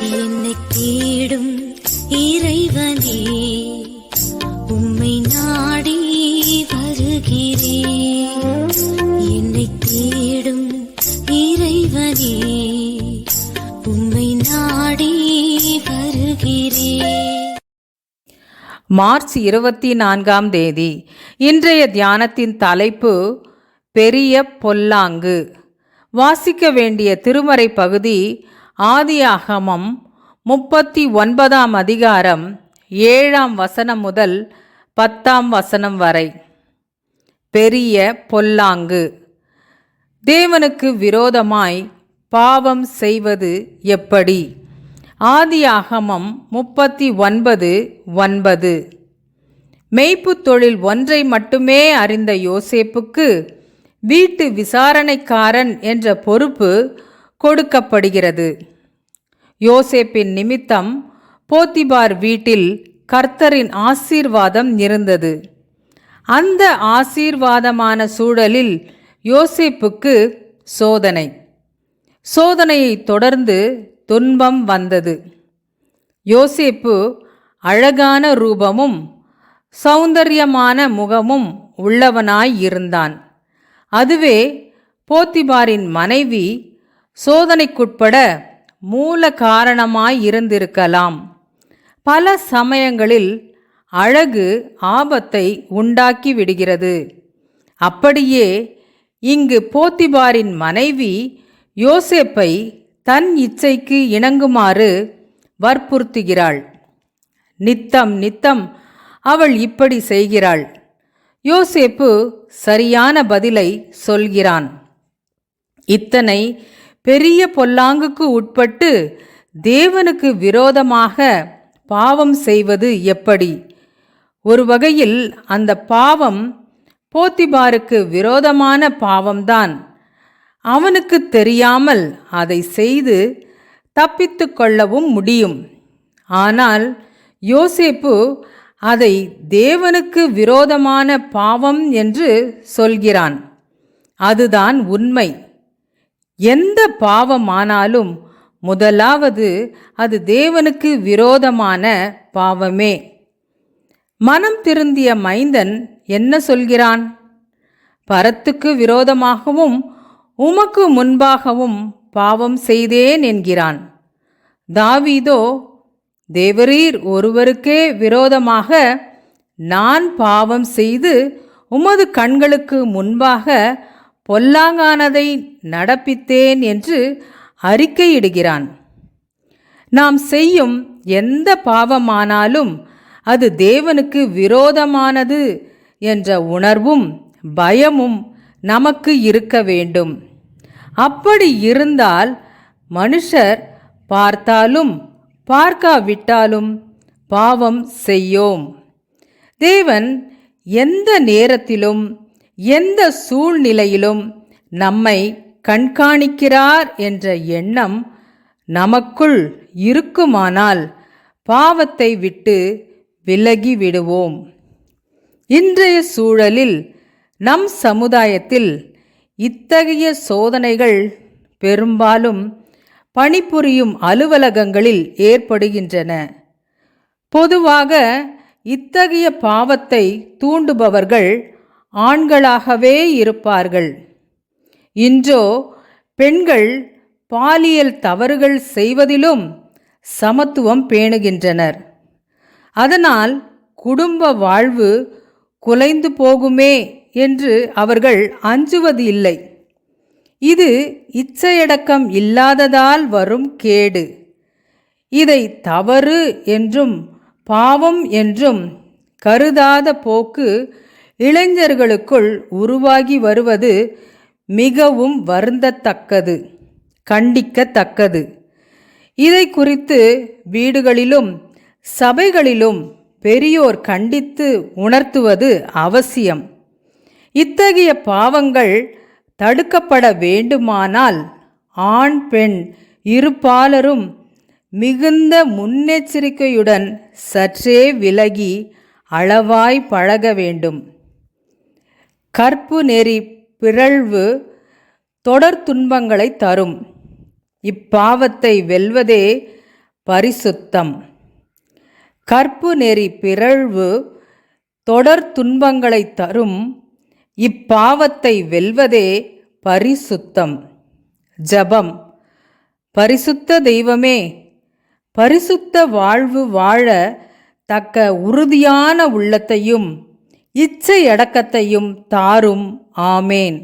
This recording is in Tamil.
என்னை தேடும் இறைவனே உம்மை நாடி வருகிறேன் என்னை தேடும் இறைவனே உம்மை நாடி வருகிறேன் மார்ச் இருபத்தி நான்காம் தேதி இன்றைய தியானத்தின் தலைப்பு பெரிய பொல்லாங்கு. வாசிக்க வேண்டிய திருமறை பகுதி ஆதியாகமம் முப்பத்தி ஒன்பதாம் அதிகாரம் ஏழாம் வசனம் முதல் பத்தாம் வசனம் வரை. பெரிய பொல்லாங்கு. தேவனுக்கு விரோதமாய் பாவம் செய்வது எப்படி? ஆதியாகமம் முப்பத்தி ஒன்பது ஒன்பது. மெய்ப்பு தொழில் ஒன்றை மட்டுமே அறிந்த யோசேப்புக்கு வீட்டு விசாரணைக்காரன் என்ற பொறுப்பு கொடுக்கப்படுகிறது. யோசேப்பின் நிமித்தம் போத்திபார் வீட்டில் கர்த்தரின் ஆசீர்வாதம் இருந்தது. அந்த ஆசீர்வாதமான சூழலில் யோசேப்புக்கு சோதனை. சோதனையை தொடர்ந்து துன்பம் வந்தது. யோசேப்பு அழகான ரூபமும் சௌந்தரியமான முகமும் உள்ளவனாய் இருந்தான். அதுவே போத்திபாரின் மனைவி சோதனைக்குட்பட மூல காரணமாய் இருந்திருக்கலாம். பல சமயங்களில் அழகு ஆபத்தை உண்டாக்கி விடுகிறது. அப்படியே இங்கு போத்திபாரின் மனைவி யோசேப்பை தன் இச்சைக்கு இணங்குமாறு வற்புறுத்துகிறாள். நித்தம் நித்தம் அவள் இப்படி செய்கிறாள். யோசேப்பு சரியான பதிலை சொல்கிறான். இத்தனை பெரிய பொல்லாங்குக்கு உட்பட்டு தேவனுக்கு விரோதமாக பாவம் செய்வது எப்படி? ஒரு வகையில் அந்த பாவம் போத்திபாருக்கு விரோதமான பாவம்தான். அவனுக்கு தெரியாமல் அதை செய்து தப்பித்து கொள்ளவும் முடியும். ஆனால் யோசேப்பு அதை தேவனுக்கு விரோதமான பாவம் என்று சொல்கிறான். அதுதான் உண்மை. எந்த பாவமானாலும் முதலாவது அது தேவனுக்கு விரோதமான பாவமே. மனம் திருந்திய மைந்தன் என்ன சொல்கிறான்? பரத்துக்கு விரோதமாகவும் உமக்கு முன்பாகவும் பாவம் செய்தேன் என்கிறான். தாவீதோ தேவரீர் ஒருவருக்கே விரோதமாக நான் பாவம் செய்து உமது கண்களுக்கு முன்பாக பொல்லாங்கானதை நடப்பித்தேன் என்று அறிக்கையிடுகிறான். நாம் செய்யும் எந்த பாவமானாலும் அது தேவனுக்கு விரோதமானது என்ற உணர்வும் பயமும் நமக்கு இருக்க வேண்டும். அப்படி இருந்தால் மனுஷர் பார்த்தாலும் பார்க்காவிட்டாலும் பாவம் செய்யோம். தேவன் எந்த நேரத்திலும் எந்த சூழ்நிலையிலும் நம்மை கண்காணிக்கிறார் என்ற எண்ணம் நமக்குள் இருக்குமானால் பாவத்தை விட்டு விலகி விடுவோம். இன்றைய சூழலில் நம் சமுதாயத்தில் இத்தகைய சோதனைகள் பெரும்பாலும் பணிபுரியும் அலுவலகங்களில் ஏற்படுகின்றன. பொதுவாக இத்தகைய பாவத்தை தூண்டுபவர்கள் ஆண்களாகவே இருப்பார்கள். இன்றோ பெண்கள் பாலியல் தவறுகள் செய்வதிலும் சமத்துவம் பேணுகின்றனர். அதனால் குடும்ப வாழ்வு குலைந்து போகுமே என்று அவர்கள் அஞ்சுவது இல்லை இது இச்சையடக்கம் இல்லாததால் வரும் கேடு. இதை தவறு என்றும் பாவம் என்றும் கருதாத போக்கு இளைஞர்களுக்குள் உருவாகி வருவது மிகவும் வருந்தத்தக்கது கண்டிக்கத்தக்கது. இதை குறித்து வீடுகளிலும் சபைகளிலும் பெரியோர் கண்டித்து உணர்த்துவது அவசியம். இத்தகைய பாவங்கள் தடுக்கப்பட வேண்டுமானால் ஆண் பெண் இருபாலரும் மிகுந்த முன்னெச்சரிக்கையுடன் சற்றே விலகி அளவாய் பழக வேண்டும். கற்பு நெறி பிறழ்வு தொடர் துன்பங்களை தரும். இப்பாவத்தை வெல்வதே பரிசுத்தம். கற்பு நெறி பிறழ்வு தொடர் துன்பங்களை தரும். இப்பாவத்தை வெல்வதே பரிசுத்தம். ஜபம். பரிசுத்த தெய்வமே பரிசுத்த வாழ்வு வாழ தக்க உறுதியான உள்ளத்தையும் இச்சையடக்கத்தையும் தாரும். ஆமேன்.